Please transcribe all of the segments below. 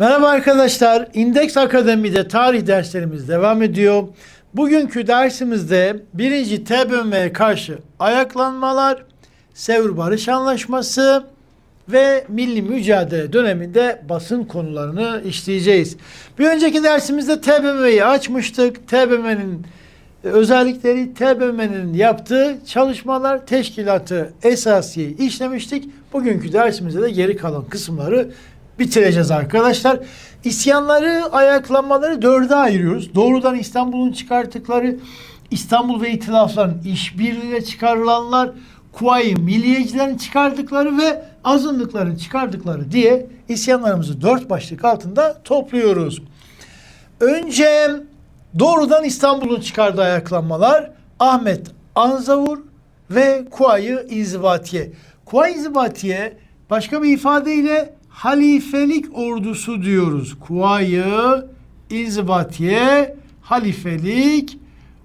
Merhaba arkadaşlar. İndeks Akademi'de tarih derslerimiz devam ediyor. Bugünkü dersimizde birinci TBMM'ye karşı ayaklanmalar, Sevr Barış Anlaşması ve milli mücadele döneminde basın konularını işleyeceğiz. Bir önceki dersimizde TBMM'yi açmıştık. TBMM'nin özellikleri, TBMM'nin yaptığı çalışmalar, teşkilatı esasiye işlemiştik. Bugünkü dersimizde de geri kalan kısımları bitireceğiz arkadaşlar. İsyanları, ayaklanmaları dörde ayırıyoruz. Doğrudan İstanbul'un çıkarttıkları, İstanbul ve itilafların işbirliğiyle çıkarılanlar, Kuvayi milliyecilerin çıkardıkları ve azınlıkların çıkardıkları diye isyanlarımızı dört başlık altında topluyoruz. Önce doğrudan İstanbul'un çıkardığı ayaklanmalar Ahmet Anzavur ve Kuayı İnzibatiye. Kuayı İnzibatiye başka bir ifadeyle halifelik ordusu diyoruz. Kuayı İnzibatiye halifelik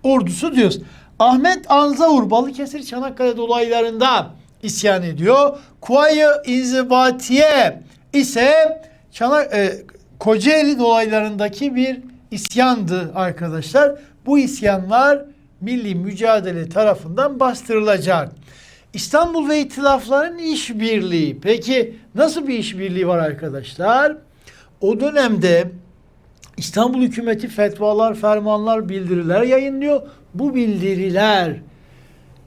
ordusu diyoruz. Ahmet Anzavur Balıkesir Çanakkale dolaylarında isyan ediyor. Kuayı İnzibatiye ise Çanak e, Kocaeli dolaylarındaki bir isyandı arkadaşlar. Bu isyanlar milli mücadele tarafından bastırılacak. İstanbul ve itilafların işbirliği. Peki nasıl bir işbirliği var arkadaşlar? O dönemde İstanbul hükümeti fetvalar, fermanlar, bildiriler yayınlıyor. Bu bildiriler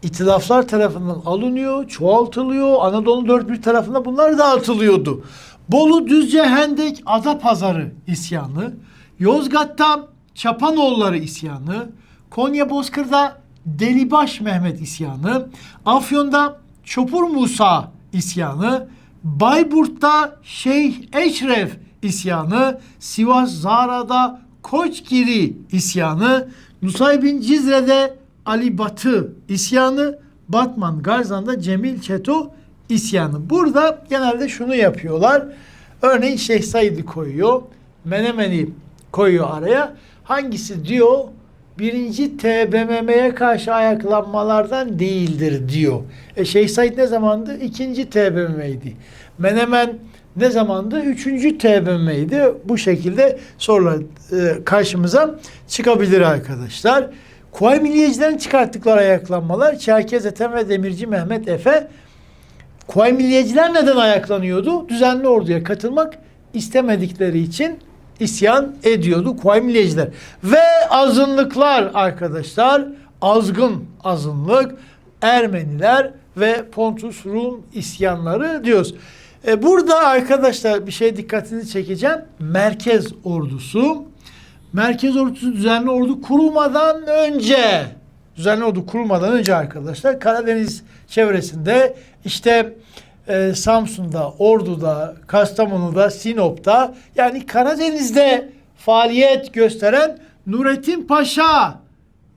itilaflar tarafından alınıyor, çoğaltılıyor. Anadolu dört bir tarafında bunlar dağıtılıyordu. Bolu, Düzce, Hendek, Adapazarı isyanı, Yozgat'ta Çapanoğulları isyanı, Konya Bozkır'da Delibaş Mehmet isyanı, Afyon'da Çopur Musa isyanı, Bayburt'ta Şeyh Eşref isyanı, Sivas Zara'da Koçgiri isyanı, Nusaybin Cizre'de Ali Batı isyanı, Batman Garzan'da Cemil Çeto isyanı. Burada genelde şunu yapıyorlar. Örneğin Şeyh Said'i koyuyor. Menemen'i koyuyor araya. Hangisi diyor? Birinci TBMM'ye karşı ayaklanmalardan değildir diyor. E Şeyh Said ne zamandı? İkinci TBMM'ydi. Menemen ne zamandı? Üçüncü TBMM'ydi. Bu şekilde sorular e, karşımıza çıkabilir arkadaşlar. Kuvayi Milliyecilerin çıkarttıkları ayaklanmalar Çerkez Ethem ve Demirci Mehmet Efe Kuvayi Milliyeciler neden ayaklanıyordu? Düzenli orduya katılmak istemedikleri için isyan ediyordu Kuvayi Milliyeciler. Ve azınlıklar arkadaşlar azgın azınlık Ermeniler ve Pontus Rum isyanları diyoruz. E, burada arkadaşlar bir şey dikkatinizi çekeceğim. Merkez ordusu Merkez ordusu düzenli ordu kurulmadan önce düzenli ordu kurulmadan önce arkadaşlar Karadeniz çevresinde işte e, Samsun'da, Ordu'da, Kastamonu'da, Sinop'ta yani Karadeniz'de faaliyet gösteren Nurettin Paşa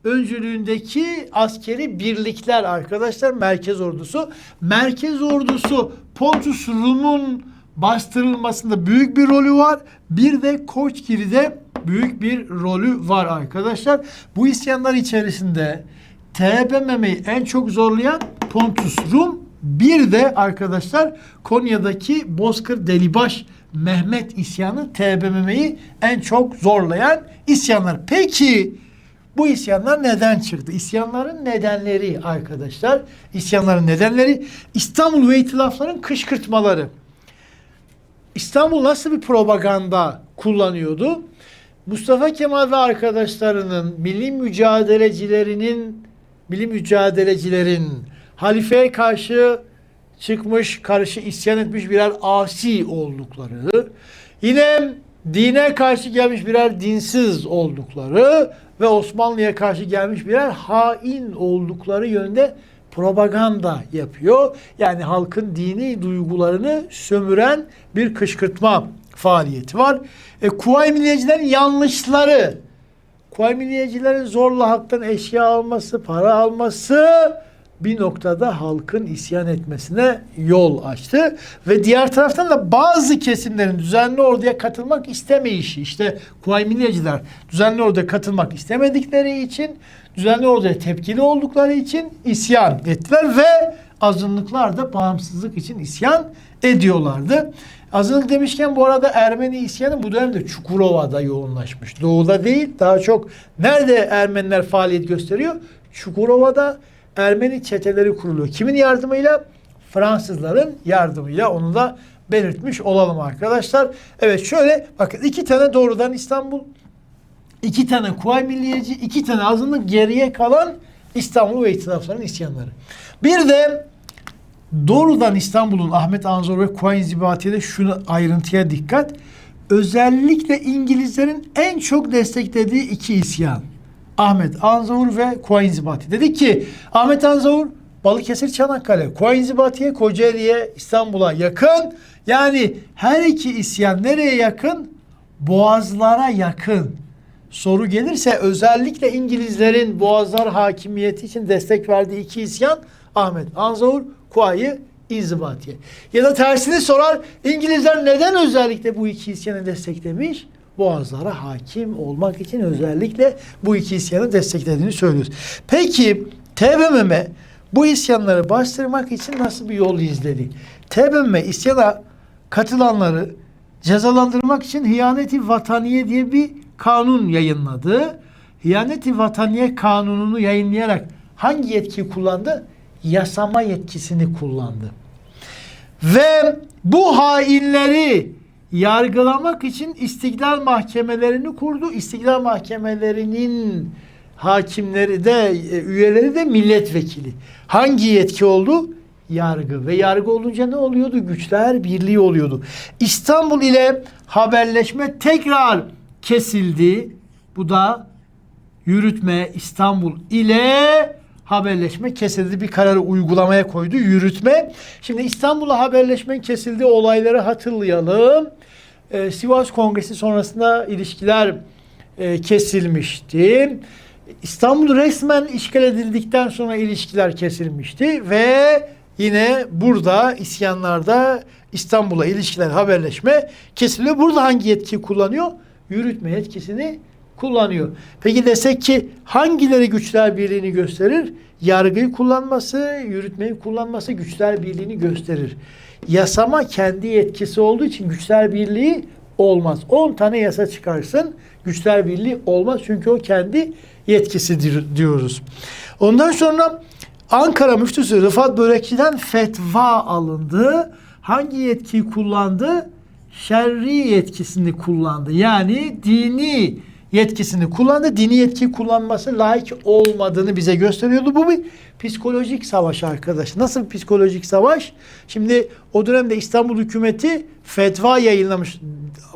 öncülüğündeki askeri birlikler arkadaşlar merkez ordusu. Merkez ordusu Pontus Rum'un bastırılmasında büyük bir rolü var. Bir de Koçgiri'de büyük bir rolü var arkadaşlar. Bu isyanlar içerisinde TBMM'yi en çok zorlayan Pontus Rum bir de arkadaşlar Konya'daki Bozkır Delibaş Mehmet isyanı TBMM'yi en çok zorlayan isyanlar. Peki bu isyanlar neden çıktı? İsyanların nedenleri arkadaşlar. İsyanların nedenleri İstanbul ve itilafların kışkırtmaları. İstanbul nasıl bir propaganda kullanıyordu? Mustafa Kemal ve arkadaşlarının milli mücadelecilerinin milli mücadelecilerin halifeye karşı çıkmış, karşı isyan etmiş birer asi oldukları, yine dine karşı gelmiş birer dinsiz oldukları ve Osmanlı'ya karşı gelmiş birer hain oldukları yönde propaganda yapıyor. Yani halkın dini duygularını sömüren bir kışkırtma faaliyeti var. E, Kuvayi Milliyecilerin yanlışları, Kuvayi Milliyecilerin zorla halktan eşya alması, para alması bir noktada halkın isyan etmesine yol açtı. Ve diğer taraftan da bazı kesimlerin düzenli orduya katılmak istemeyişi. işte Kuvayi Milliyeciler düzenli orduya katılmak istemedikleri için, düzenli orduya tepkili oldukları için isyan ettiler ve azınlıklar da bağımsızlık için isyan ediyorlardı. Azınlık demişken bu arada Ermeni isyanı bu dönemde Çukurova'da yoğunlaşmış. Doğuda değil daha çok nerede Ermeniler faaliyet gösteriyor? Çukurova'da Ermeni çeteleri kuruluyor. Kimin yardımıyla? Fransızların yardımıyla onu da belirtmiş olalım arkadaşlar. Evet şöyle bakın iki tane doğrudan İstanbul, iki tane Kuvayi Milliyeci, iki tane azınlık geriye kalan İstanbul ve itilafların isyanları. Bir de doğrudan İstanbul'un Ahmet Anzor ve Kuvayi İnzibati'de şunu ayrıntıya dikkat. Özellikle İngilizlerin en çok desteklediği iki isyan. Ahmet Anzavur ve Kuvayi İnzibati. Dedi ki Ahmet Anzavur Balıkesir Çanakkale, Kuvayi İnzibati'ye, Kocaeli'ye, İstanbul'a yakın. Yani her iki isyan nereye yakın? Boğazlara yakın. Soru gelirse özellikle İngilizlerin Boğazlar hakimiyeti için destek verdiği iki isyan Ahmet Anzavur, Kuvayi İnzibati'ye. Ya da tersini sorar İngilizler neden özellikle bu iki isyanı desteklemiş? Boğazlara hakim olmak için özellikle bu iki isyanı desteklediğini söylüyoruz. Peki TBMM bu isyanları bastırmak için nasıl bir yol izledi? TBMM isyana katılanları cezalandırmak için Hiyaneti Vataniye diye bir kanun yayınladı. Hiyaneti Vataniye kanununu yayınlayarak hangi yetkiyi kullandı? Yasama yetkisini kullandı. Ve bu hainleri yargılamak için istiklal mahkemelerini kurdu. İstiklal mahkemelerinin hakimleri de e, üyeleri de milletvekili. Hangi yetki oldu? Yargı ve yargı olunca ne oluyordu? Güçler birliği oluyordu. İstanbul ile haberleşme tekrar kesildi. Bu da yürütme İstanbul ile haberleşme kesildi. Bir kararı uygulamaya koydu. Yürütme. Şimdi İstanbul'a haberleşme kesildi. Olayları hatırlayalım. Ee, Sivas Kongresi sonrasında ilişkiler e, kesilmişti. İstanbul resmen işgal edildikten sonra ilişkiler kesilmişti ve yine burada isyanlarda İstanbul'a ilişkiler haberleşme kesiliyor. Burada hangi yetkiyi kullanıyor? Yürütme yetkisini kullanıyor. Peki desek ki hangileri güçler birliğini gösterir? Yargıyı kullanması, yürütmeyi kullanması güçler birliğini gösterir. Yasama kendi yetkisi olduğu için güçler birliği olmaz. 10 tane yasa çıkarsın güçler birliği olmaz çünkü o kendi yetkisidir diyoruz. Ondan sonra Ankara müftüsü Rıfat Börekçi'den fetva alındı. Hangi yetkiyi kullandı? Şerri yetkisini kullandı. Yani dini yetkisini kullandı. Dini yetkiyi kullanması layık olmadığını bize gösteriyordu. Bu bir psikolojik savaş arkadaş. Nasıl psikolojik savaş? Şimdi o dönemde İstanbul hükümeti fetva yayınlamış.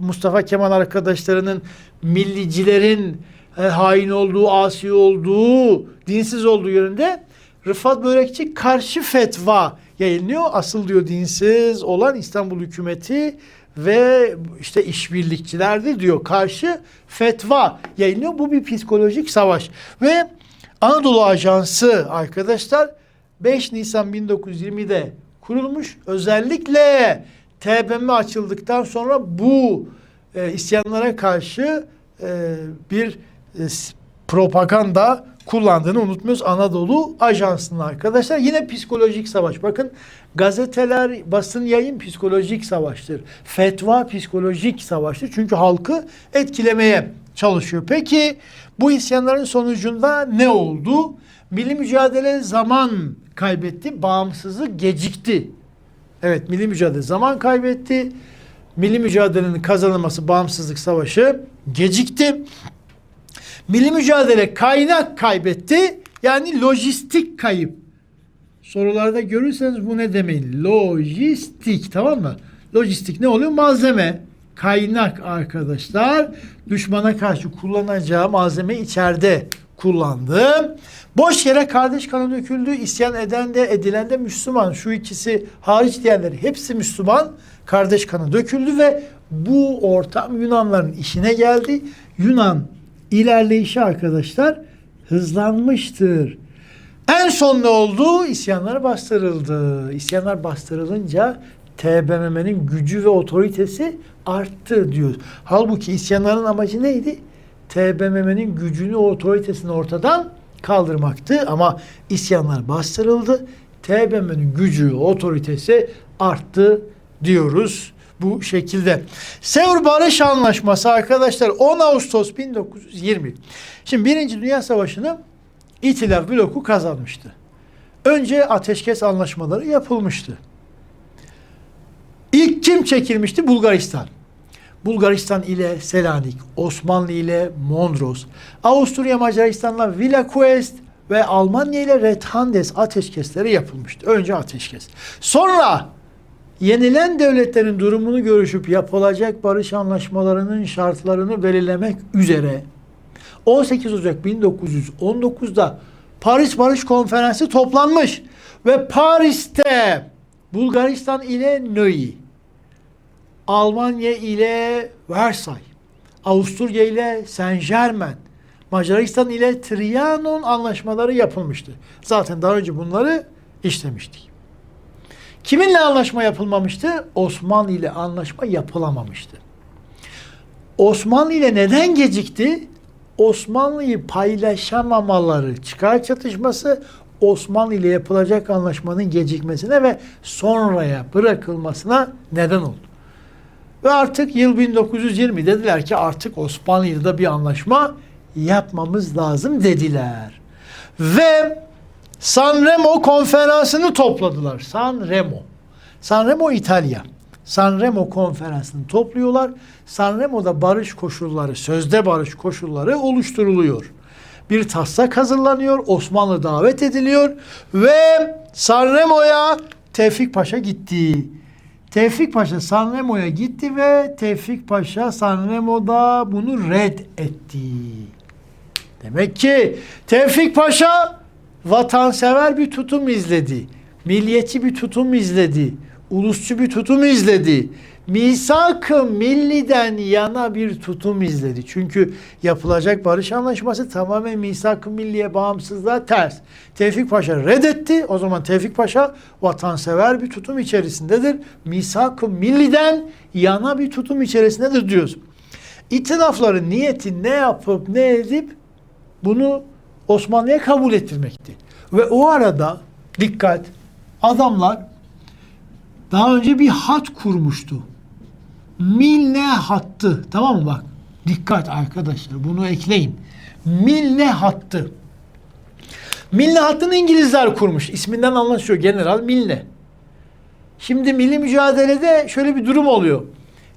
Mustafa Kemal arkadaşlarının millicilerin e, hain olduğu, asi olduğu, dinsiz olduğu yönünde Rıfat Börekçi karşı fetva yayınlıyor. Asıl diyor dinsiz olan İstanbul hükümeti ve işte işbirlikçilerdi diyor. Karşı fetva yayınlıyor. Bu bir psikolojik savaş. Ve Anadolu Ajansı arkadaşlar 5 Nisan 1920'de kurulmuş. Özellikle TBMM açıldıktan sonra bu e, isyanlara karşı e, bir e, propaganda kullandığını unutmuyoruz. Anadolu Ajansı'nın arkadaşlar. Yine psikolojik savaş. Bakın gazeteler, basın yayın psikolojik savaştır. Fetva psikolojik savaştır. Çünkü halkı etkilemeye çalışıyor. Peki bu isyanların sonucunda ne oldu? Milli mücadele zaman kaybetti, bağımsızlık gecikti. Evet, milli mücadele zaman kaybetti. Milli mücadelenin kazanılması, bağımsızlık savaşı gecikti. Milli mücadele kaynak kaybetti. Yani lojistik kayıp. Sorularda görürseniz bu ne demeyin. Lojistik tamam mı? Lojistik ne oluyor? Malzeme. Kaynak arkadaşlar. Düşmana karşı kullanacağı malzeme içeride kullandı. Boş yere kardeş kanı döküldü. İsyan eden de edilen de Müslüman. Şu ikisi hariç diğerleri hepsi Müslüman. Kardeş kanı döküldü ve bu ortam Yunanların işine geldi. Yunan ilerleyişi arkadaşlar hızlanmıştır. En son ne oldu? İsyanlar bastırıldı. İsyanlar bastırılınca TBMM'nin gücü ve otoritesi arttı diyor. Halbuki isyanların amacı neydi? TBMM'nin gücünü, otoritesini ortadan kaldırmaktı ama isyanlar bastırıldı. TBMM'nin gücü, otoritesi arttı diyoruz bu şekilde. Sevr Barış Anlaşması arkadaşlar 10 Ağustos 1920. Şimdi Birinci Dünya Savaşı'nı İtilaf bloku kazanmıştı. Önce ateşkes anlaşmaları yapılmıştı. İlk kim çekilmişti? Bulgaristan. Bulgaristan ile Selanik, Osmanlı ile Mondros, Avusturya Macaristan'la Villaquest ve Almanya ile Rethandes ateşkesleri yapılmıştı. Önce ateşkes. Sonra yenilen devletlerin durumunu görüşüp yapılacak barış anlaşmalarının şartlarını belirlemek üzere 18 Ocak 1919'da Paris Barış Konferansı toplanmış ve Paris'te Bulgaristan ile Nöy, Almanya ile Versay, Avusturya ile Saint Germain, Macaristan ile Trianon anlaşmaları yapılmıştı. Zaten daha önce bunları işlemiştik. Kiminle anlaşma yapılmamıştı? Osmanlı ile anlaşma yapılamamıştı. Osmanlı ile neden gecikti? Osmanlı'yı paylaşamamaları, çıkar çatışması Osmanlı ile yapılacak anlaşmanın gecikmesine ve sonraya bırakılmasına neden oldu. Ve artık yıl 1920 dediler ki artık Osmanlı ile de bir anlaşma yapmamız lazım dediler. Ve Sanremo konferansını topladılar. Sanremo. Sanremo İtalya. Sanremo konferansını topluyorlar. Sanremo'da barış koşulları, sözde barış koşulları oluşturuluyor. Bir taslak hazırlanıyor. Osmanlı davet ediliyor ve Sanremo'ya Tevfik Paşa gitti. Tevfik Paşa Sanremo'ya gitti ve Tevfik Paşa Sanremo'da bunu red etti. Demek ki Tevfik Paşa vatansever bir tutum izledi. Milliyetçi bir tutum izledi. Ulusçu bir tutum izledi. Misak-ı milliden yana bir tutum izledi. Çünkü yapılacak barış anlaşması tamamen misak-ı milliye bağımsızlığa ters. Tevfik Paşa reddetti. O zaman Tevfik Paşa vatansever bir tutum içerisindedir. Misak-ı milliden yana bir tutum içerisindedir diyoruz. İtilafların niyeti ne yapıp ne edip bunu Osmanlı'ya kabul ettirmekti. Ve o arada dikkat adamlar daha önce bir hat kurmuştu. Milne hattı. Tamam mı bak? Dikkat arkadaşlar bunu ekleyin. Milne hattı. Milne hattını İngilizler kurmuş. İsminden anlaşılıyor General Milne. Şimdi milli mücadelede şöyle bir durum oluyor.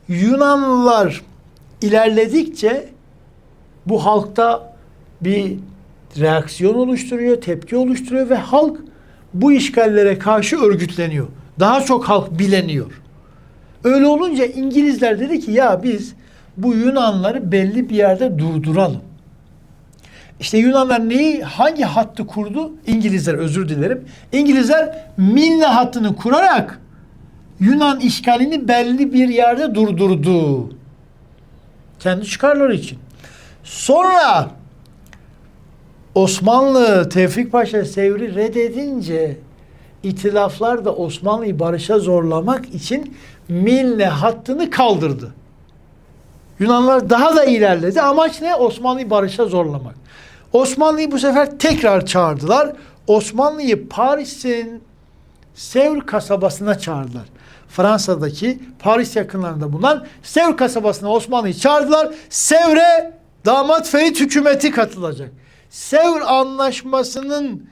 Yunanlılar ilerledikçe bu halkta bir reaksiyon oluşturuyor, tepki oluşturuyor ve halk bu işgallere karşı örgütleniyor. Daha çok halk bileniyor. Öyle olunca İngilizler dedi ki ya biz bu Yunanları belli bir yerde durduralım. İşte Yunanlar neyi, hangi hattı kurdu? İngilizler özür dilerim. İngilizler Milne hattını kurarak Yunan işgalini belli bir yerde durdurdu. Kendi çıkarları için. Sonra Osmanlı Tevfik Paşa Sevr'i reddedince itilaflar da Osmanlı'yı barışa zorlamak için Milne hattını kaldırdı. Yunanlar daha da ilerledi. Amaç ne? Osmanlı'yı barışa zorlamak. Osmanlı'yı bu sefer tekrar çağırdılar. Osmanlı'yı Paris'in Sevr kasabasına çağırdılar. Fransa'daki Paris yakınlarında bulunan Sevr kasabasına Osmanlı'yı çağırdılar. Sevr'e damat Ferit hükümeti katılacak. Sevr anlaşmasının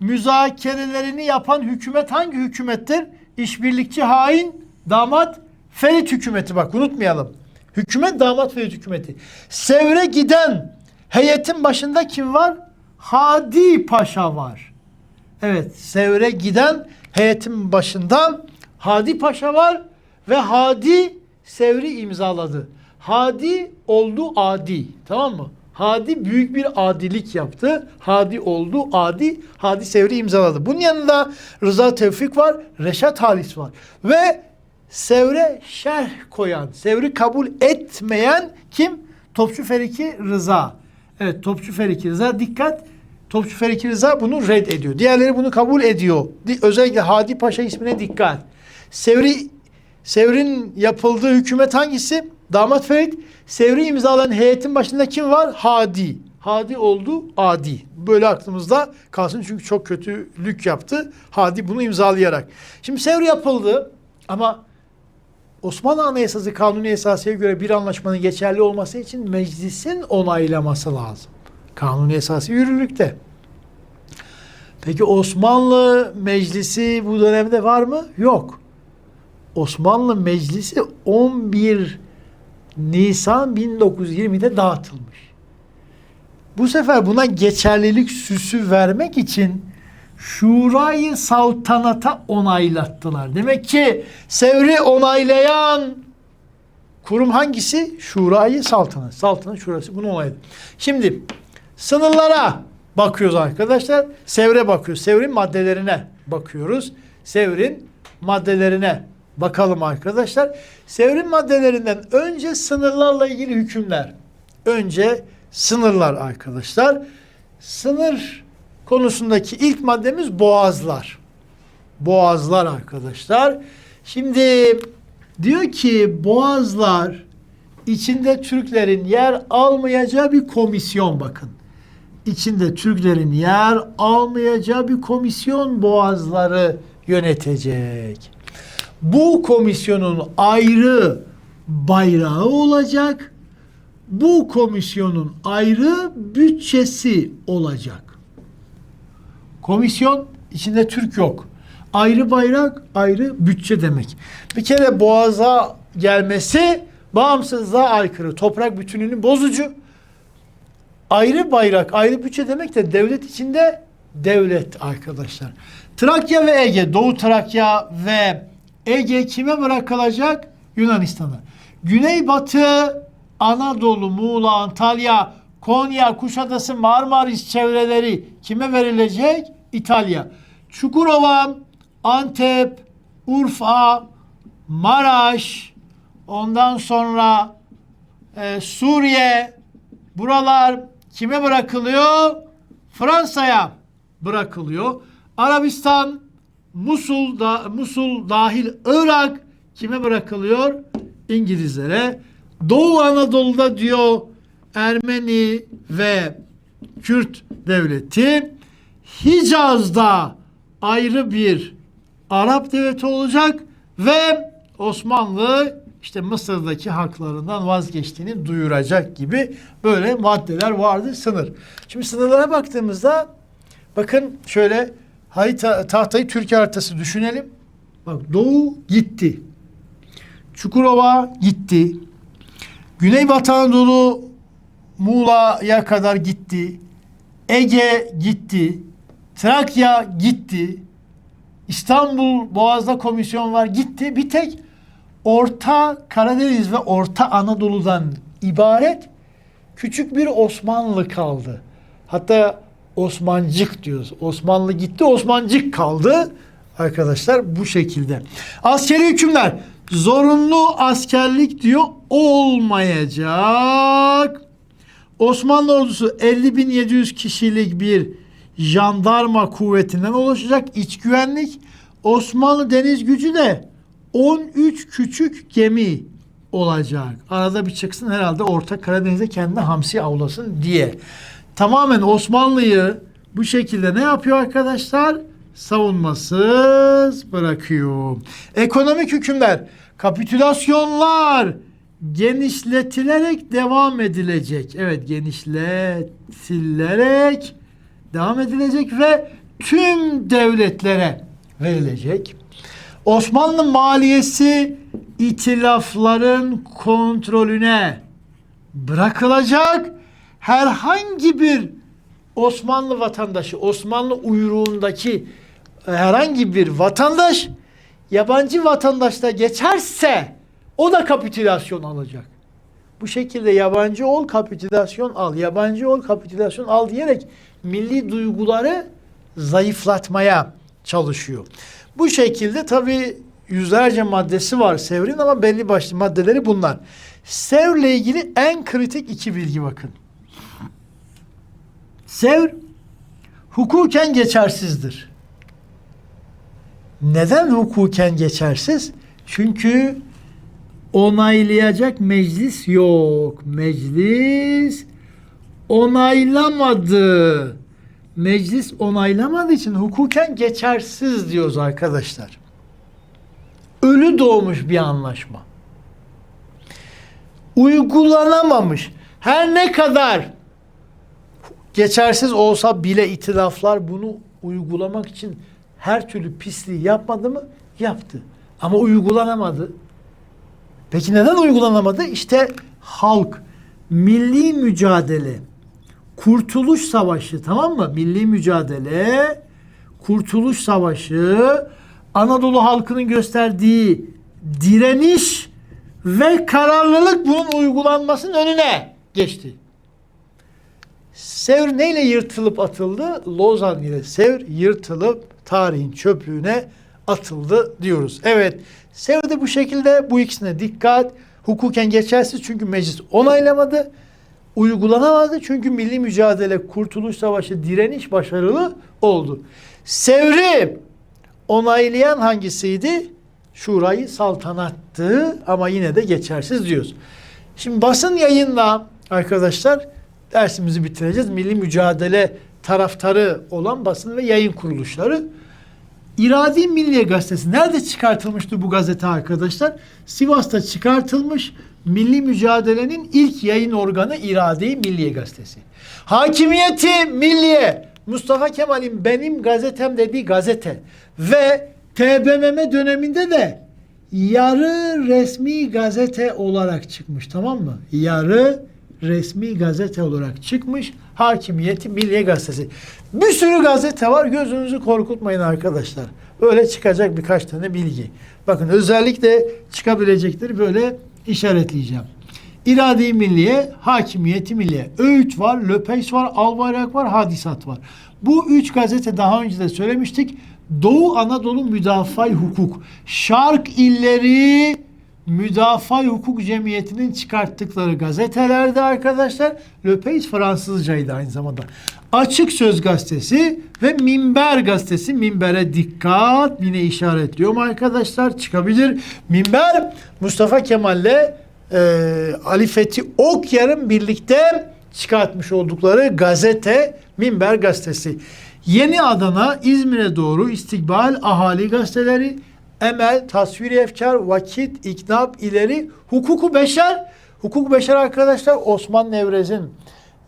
müzakerelerini yapan hükümet hangi hükümettir? İşbirlikçi hain damat Ferit hükümeti bak unutmayalım. Hükümet damat Ferit hükümeti. Sevr'e giden heyetin başında kim var? Hadi Paşa var. Evet Sevr'e giden heyetin başında Hadi Paşa var ve Hadi Sevr'i imzaladı. Hadi oldu adi. Tamam mı? Hadi büyük bir adilik yaptı. Hadi oldu adi. Hadi Sevr'i imzaladı. Bunun yanında Rıza Tevfik var. Reşat Halis var. Ve Sevr'e şerh koyan, Sevr'i kabul etmeyen kim? Topçu Feriki Rıza. Evet Topçu Feriki Rıza dikkat. Topçu Feriki Rıza bunu red ediyor. Diğerleri bunu kabul ediyor. Di- Özellikle Hadi Paşa ismine dikkat. Sevri Sevr'in yapıldığı hükümet hangisi? Damat Ferit. Sevri imzalayan heyetin başında kim var? Hadi. Hadi oldu adi. Böyle aklımızda kalsın çünkü çok kötülük yaptı. Hadi bunu imzalayarak. Şimdi Sevr yapıldı ama Osmanlı Anayasası Kanuni Esası'ya göre bir anlaşmanın geçerli olması için meclisin onaylaması lazım. Kanuni Esası yürürlükte. Peki Osmanlı Meclisi bu dönemde var mı? Yok. Osmanlı Meclisi 11 Nisan 1920'de dağıtılmış. Bu sefer buna geçerlilik süsü vermek için Şurayı Saltanat'a onaylattılar. Demek ki Sevr'i onaylayan kurum hangisi? Şurayı Saltanat. Saltanat Şurası bunu onayladı. Şimdi sınırlara bakıyoruz arkadaşlar. Sevr'e bakıyoruz. Sevr'in maddelerine bakıyoruz. Sevr'in maddelerine bakalım arkadaşlar. Sevr'in maddelerinden önce sınırlarla ilgili hükümler. Önce sınırlar arkadaşlar. Sınır konusundaki ilk maddemiz boğazlar. Boğazlar arkadaşlar. Şimdi diyor ki boğazlar içinde Türklerin yer almayacağı bir komisyon bakın. İçinde Türklerin yer almayacağı bir komisyon boğazları yönetecek. Bu komisyonun ayrı bayrağı olacak. Bu komisyonun ayrı bütçesi olacak. Komisyon içinde Türk yok. Ayrı bayrak, ayrı bütçe demek. Bir kere boğaza gelmesi bağımsızlığa aykırı. Toprak bütünlüğünü bozucu. Ayrı bayrak, ayrı bütçe demek de devlet içinde devlet arkadaşlar. Trakya ve Ege, Doğu Trakya ve Ege kime bırakılacak? Yunanistan'a. Güneybatı Anadolu, Muğla, Antalya, Konya, Kuşadası, Marmaris çevreleri kime verilecek? İtalya. Çukurova, Antep, Urfa, Maraş, ondan sonra e, Suriye, buralar kime bırakılıyor? Fransa'ya bırakılıyor. Arabistan, Musul da Musul dahil Irak kime bırakılıyor? İngilizlere. Doğu Anadolu'da diyor Ermeni ve Kürt devleti. Hicaz'da ayrı bir Arap devleti olacak ve Osmanlı işte Mısır'daki haklarından vazgeçtiğini duyuracak gibi böyle maddeler vardı sınır. Şimdi sınırlara baktığımızda bakın şöyle harita, tahtayı Türkiye haritası düşünelim. Bak Doğu gitti. Çukurova gitti. Güneybatı Anadolu Muğla'ya kadar gitti. Ege gitti. Trakya gitti. İstanbul Boğaz'da komisyon var gitti. Bir tek Orta Karadeniz ve Orta Anadolu'dan ibaret küçük bir Osmanlı kaldı. Hatta Osmancık diyoruz. Osmanlı gitti, Osmancık kaldı. Arkadaşlar bu şekilde. Askeri hükümler zorunlu askerlik diyor olmayacak. Osmanlı ordusu 50.700 kişilik bir jandarma kuvvetinden oluşacak iç güvenlik. Osmanlı deniz gücü de 13 küçük gemi olacak. Arada bir çıksın herhalde Orta Karadeniz'de kendi hamsi avlasın diye. Tamamen Osmanlı'yı bu şekilde ne yapıyor arkadaşlar? Savunmasız bırakıyor. Ekonomik hükümler, kapitülasyonlar genişletilerek devam edilecek. Evet genişletilerek devam edilecek ve tüm devletlere verilecek. Osmanlı maliyesi itilafların kontrolüne bırakılacak. Herhangi bir Osmanlı vatandaşı, Osmanlı uyruğundaki herhangi bir vatandaş yabancı vatandaşta geçerse o da kapitülasyon alacak. Bu şekilde yabancı ol kapitülasyon al, yabancı ol kapitülasyon al diyerek milli duyguları zayıflatmaya çalışıyor. Bu şekilde tabi yüzlerce maddesi var Sevr'in ama belli başlı maddeleri bunlar. Sevr'le ilgili en kritik iki bilgi bakın. Sevr hukuken geçersizdir. Neden hukuken geçersiz? Çünkü onaylayacak meclis yok. Meclis onaylamadı. Meclis onaylamadığı için hukuken geçersiz diyoruz arkadaşlar. Ölü doğmuş bir anlaşma. Uygulanamamış. Her ne kadar geçersiz olsa bile itilaflar bunu uygulamak için her türlü pisliği yapmadı mı? Yaptı. Ama uygulanamadı. Peki neden uygulanamadı? İşte halk, milli mücadele, kurtuluş savaşı tamam mı? Milli mücadele, kurtuluş savaşı, Anadolu halkının gösterdiği direniş ve kararlılık bunun uygulanmasının önüne geçti. Sevr neyle yırtılıp atıldı? Lozan ile Sevr yırtılıp tarihin çöplüğüne atıldı diyoruz. Evet, Sevr'de bu şekilde bu ikisine dikkat. Hukuken geçersiz çünkü meclis onaylamadı. Uygulanamadı çünkü milli mücadele, kurtuluş savaşı, direniş başarılı oldu. Sevr'i onaylayan hangisiydi? Şurayı saltanattı ama yine de geçersiz diyoruz. Şimdi basın yayınla arkadaşlar dersimizi bitireceğiz. Milli mücadele taraftarı olan basın ve yayın kuruluşları. İradi Milliye Gazetesi nerede çıkartılmıştı bu gazete arkadaşlar? Sivas'ta çıkartılmış milli mücadelenin ilk yayın organı İradi Milliye Gazetesi. Hakimiyeti Milliye Mustafa Kemal'in benim gazetem dediği gazete ve TBMM döneminde de yarı resmi gazete olarak çıkmış tamam mı? Yarı resmi gazete olarak çıkmış Hakimiyeti Milliye Gazetesi. Bir sürü gazete var gözünüzü korkutmayın arkadaşlar. Öyle çıkacak birkaç tane bilgi. Bakın özellikle çıkabilecekleri böyle işaretleyeceğim. İrade-i Milliye, Hakimiyeti Milliye. Öğüt var, Löpeys var, Albayrak var, Hadisat var. Bu üç gazete daha önce de söylemiştik. Doğu Anadolu Müdafaa Hukuk, Şark illeri Müdafaa Hukuk Cemiyeti'nin çıkarttıkları gazetelerde arkadaşlar Löpeys Fransızcaydı aynı zamanda. Açık Söz Gazetesi ve Minber Gazetesi. Minber'e dikkat. Yine işaretliyorum arkadaşlar. Çıkabilir. Minber Mustafa Kemal'le e, Ali Fethi Okyar'ın birlikte çıkartmış oldukları gazete Minber Gazetesi. Yeni Adana, İzmir'e doğru istikbal ahali gazeteleri, Emel, Tasviri Efkar, Vakit, İknab, İleri, Hukuku Beşer. Hukuku Beşer arkadaşlar Osman Nevrez'in,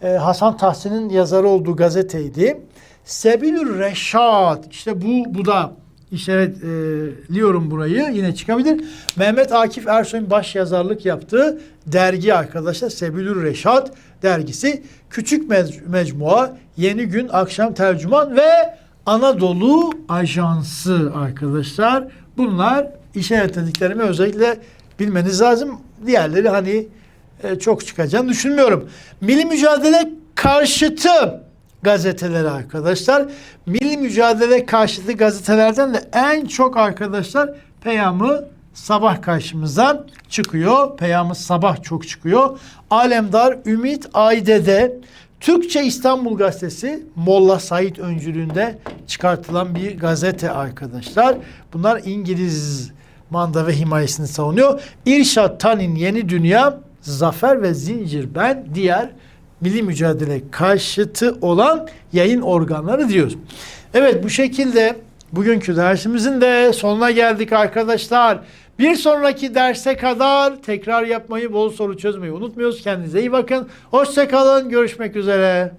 e, Hasan Tahsin'in yazarı olduğu gazeteydi. Sebilür Reşat, işte bu, bu da işaretliyorum burayı yine çıkabilir. Mehmet Akif Ersoy'un baş yazarlık yaptığı dergi arkadaşlar Sebilür Reşat dergisi. Küçük mec- mecmua, Yeni Gün, Akşam Tercüman ve Anadolu Ajansı arkadaşlar. Bunlar işaretlediklerimi özellikle bilmeniz lazım. Diğerleri hani e, çok çıkacağını düşünmüyorum. Milli mücadele karşıtı gazeteleri arkadaşlar. Milli mücadele karşıtı gazetelerden de en çok arkadaşlar Peyamı Sabah karşımıza çıkıyor. Peyamı Sabah çok çıkıyor. Alemdar, Ümit, Aydede, Türkçe İstanbul Gazetesi Molla Said öncülüğünde çıkartılan bir gazete arkadaşlar. Bunlar İngiliz manda ve himayesini savunuyor. İrşad Tanin Yeni Dünya, Zafer ve Zincir Ben diğer milli mücadele karşıtı olan yayın organları diyoruz. Evet bu şekilde bugünkü dersimizin de sonuna geldik arkadaşlar. Bir sonraki derse kadar tekrar yapmayı, bol soru çözmeyi unutmuyoruz. Kendinize iyi bakın. Hoşçakalın. Görüşmek üzere.